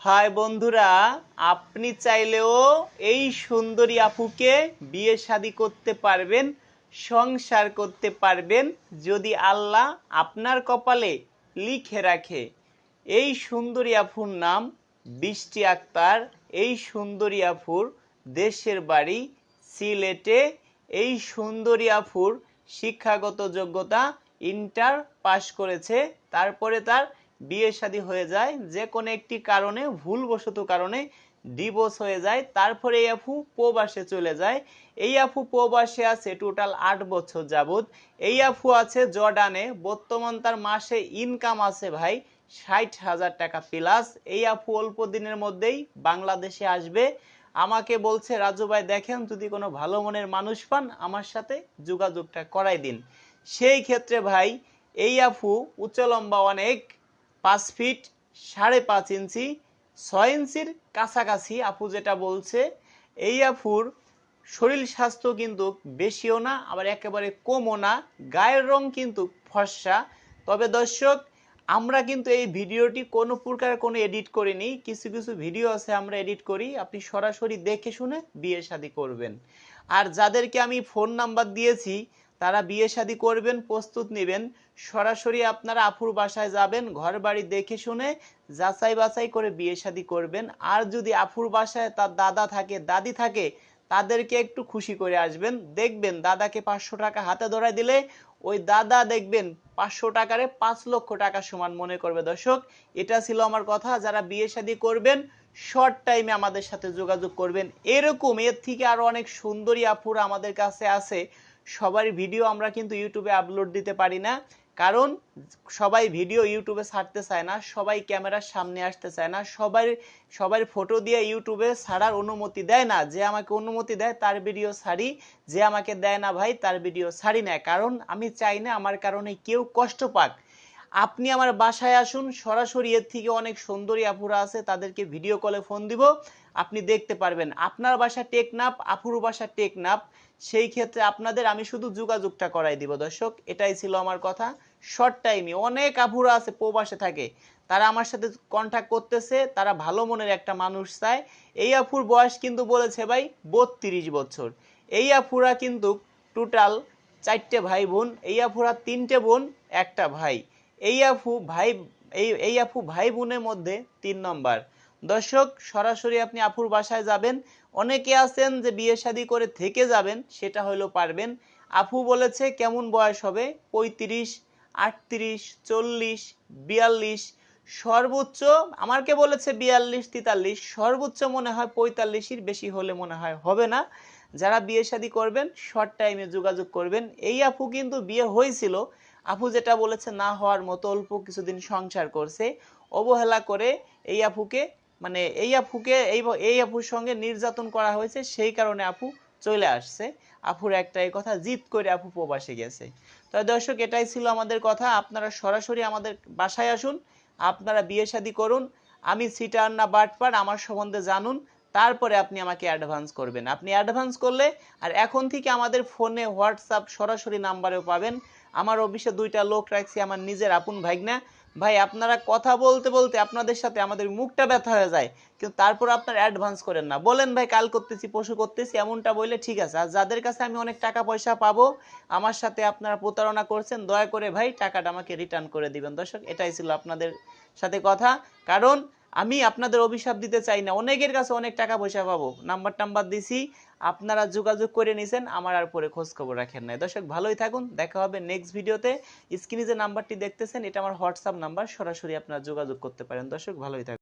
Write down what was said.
High বন্ধুরা, আপনি চাইলেও এই সুন্দরী আপুকে বিয়ে শাদী করতে পারবেন, সংসার করতে পারবেন, যদি আল্লাহ আপনার কপালে লিখে রাখে। এই সুন্দরী আফুর নাম বৃষ্টি আক্তার। এই সুন্দরী আফুর দেশের বাড়ি সিলেটে। এই সুন্দরী আফুর শিক্ষাগত যোগ্যতা ইন্টার পাশ করেছে। তারপরে তার বিয়ে শাদী হয়ে যায়, যে কোনো একটি কারণে, ভুলবশত কারণে ডিভোর্স হয়ে যায়। তারপরে এই আফু প্রবাসে চলে যায়। এই আফু প্রবাসে আছে টোটাল আট বছর যাবত এই আফু আছে জর্ডানে। বর্তমান তার মাসে ইনকাম আছে ভাই ষাট হাজার টাকা প্লাস এই আফু অল্প দিনের মধ্যেই বাংলাদেশে আসবে। আমাকে বলছে, রাজু ভাই, দেখেন যদি কোনো ভালো মনের মানুষ পান, আমার সাথে যোগাযোগটা করাই দিন। সেই ক্ষেত্রে ভাই, এই আফু উচ্চ লম্বা অনেক পাঁচ ফিট সাড়ে পাঁচ ইঞ্চি, ছয় ইঞ্চির কাছাকাছি আপু যেটা বলছে, এই আফুর শরীর স্বাস্থ্য কিন্তু বেশিও না, আবার একেবারে কমও না, গায়ের রং কিন্তু ফর্সা। তবে দর্শক, আমরা কিন্তু এই ভিডিওটি কোনো প্রকার কোনো এডিট করিনি, কিছু কিছু ভিডিও আছে আমরা এডিট করি, আপনি সরাসরি দেখে শুনে বিয়ে শাদী করবেন। আর যাদেরকে আমি ফোন নাম্বার দিয়েছি তারা বিয়ে শাদী করবেন, প্রস্তুত নেবেন। সরাসরি আপনারা আফুর বাসায় যাবেন ঘর বাড়ি দেখে শুনে যাচাই বাছাই করে বিয়ে শাদী করবেন। আর যদি আফুর বাসায় তার দাদা থাকে, দাদি থাকে, তাদেরকে একটু খুশি করে আসবেন। দেখবেন দাদাকে পাঁচশো টাকা হাতে ধরায় দিলে ওই দাদা দেখবেন পাঁচশো টাকারে পাঁচ লক্ষ টাকা সমান মনে করবে। দর্শক, এটা ছিল আমার কথা। যারা বিয়ে শাদী করবেন শর্ট টাইমে আমাদের সাথে যোগাযোগ করবেন। এরকম এর থেকে আরও অনেক সুন্দরী আপুরা আমাদের কাছে আছে। সবার ভিডিও আমরা কিন্তু ইউটিউবে আপলোড দিতে পারি না। কারণ সবাই ভিডিও ইউটিউবে ছাড়তে চায় না, সবাই ক্যামেরার সামনে আসতে চায় না সবাই সবার ফটো দিয়ে ইউটিউবে ছাড়ার অনুমতি দেয় না। যে আমাকে অনুমতি দেয়, তার ভিডিও ছাড়ি। যে আমাকে দেয় না ভাই, তার ভিডিও ছাড়ি না। কারণ আমি চাই না, আমার কারণে কেউ কষ্ট পাক। আপনি আমার বাসায় আসুন, সরাসরি এর থেকে অনেক সুন্দরী আপুরা আছে, তাদেরকে ভিডিও কলে ফোন দিব। আপনি দেখতে পারবেন, আপনার বাসা টেকনাপ আপুর বাসা টেকনাপ সেই ক্ষেত্রে আপনাদের আমি শুধু যোগাযোগটা করাই দিব, দর্শক। এটাই ছিল আমার কথা। শর্ট টাইমে অনেক আপুরা আছে, প্রবাসে থাকে। তারা আমার সাথে কন্ট্যাক্ট করতেছে, তারা ভালো মনের একটা মানুষ চায়। এই আফুর বয়স কিন্তু বলেছে ভাই, বত্রিশ বছর। এই আফুরা কিন্তু টোটাল চারটে ভাই বোন, এই আফুরা তিনটে বোন, একটা ভাই। এই আফু ভাই, এই এই আফু ভাই বোনের মধ্যে তিন নম্বর। দর্শক, সরাসরি আপনি আফুর বাসায় যাবেন। অনেকে আছেন যে বিয়ে শাদী করে থেকে যাবেন, সেটা হইল পারবেন। আফু বলেছে কেমন বয়স হবে? পঁয়ত্রিশ, আটত্রিশ, চল্লিশ, বিয়াল্লিশ। সর্বোচ্চ আমাকে বলেছে বিয়াল্লিশ, তেতাল্লিশ। সর্বোচ্চ মনে হয় পঁয়তাল্লিশের বেশি হলে মনে হয় হবে না। যারা বিয়ে শাদী করবেন শর্ট টাইমে যোগাযোগ করবেন। এই আপু কিন্তু বিয়ে হয়েছিল আপু যেটা বলেছে, না হওয়ার মতো অল্প কিছুদিন সংসার করছে। অবহেলা করে এই আপুকে মানে এই আপুকে, এই এই আপুর সঙ্গে নির্যাতন করা হয়েছে, সেই কারণে আপু চলে আসছে। আপুর একটা এই কথা জিত করে আপু প্রবাসে গেছে। তো দর্শক, এটাই ছিল আমাদের কথা। আপনারা সরাসরি আমাদের বাসায় আসুন, আপনারা বিয়ে শাদী করুন। আমি সিটার না বাটপার, আমার সম্বন্ধে জানুন। তারপরে আপনি আমাকে অ্যাডভান্স করবেন। আপনি অ্যাডভান্স করলে, আর এখন থেকে আমাদের ফোনে হোয়াটসঅ্যাপ সরাসরি নাম্বারেও পাবেন। আমার অফিসে দুইটা লোক রাখছি, আমার নিজের আপন ভাইগনা ভাই, আপনারা কথা বলতে বলতে আপনাদের সাথে আমাদের মুখটা ব্যথা হয়ে যায়, কিন্তু তারপর আপনার অ্যাডভান্স করেন না। বলেন ভাই, কাল করতেছি পশু করতেছি, এমনটা বললে ঠিক আছে। আর যাদের কাছে আমি অনেক টাকা পয়সা পাবো, আমার সাথে আপনারা প্রতারণা করছেন, দয়া করে ভাই টাকাটা আমাকে রিটার্ন করে দিবেন। দর্শক, এটাই ছিল আপনাদের সাথে কথা। কারণ আমি আপনাদের অভিশাপ দিতে চাই না। অনেকের কাছে অনেক টাকা পয়সা পাবো। নাম্বার টাম্বার দিছি আপনারা যোগাযোগ করে নিছেন, আমার আর পরে খোঁজ খবর রাখেন নাই। দর্শক, ভালোই থাকুন, দেখা হবে নেক্সট ভিডিওতে স্ক্রিনে যে নাম্বারটি দেখতেছেন, এটা আমার হোয়াটসঅ্যাপ নাম্বার সরাসরি আপনারা যোগাযোগ করতে পারেন। দর্শক, ভালোই থাকুন।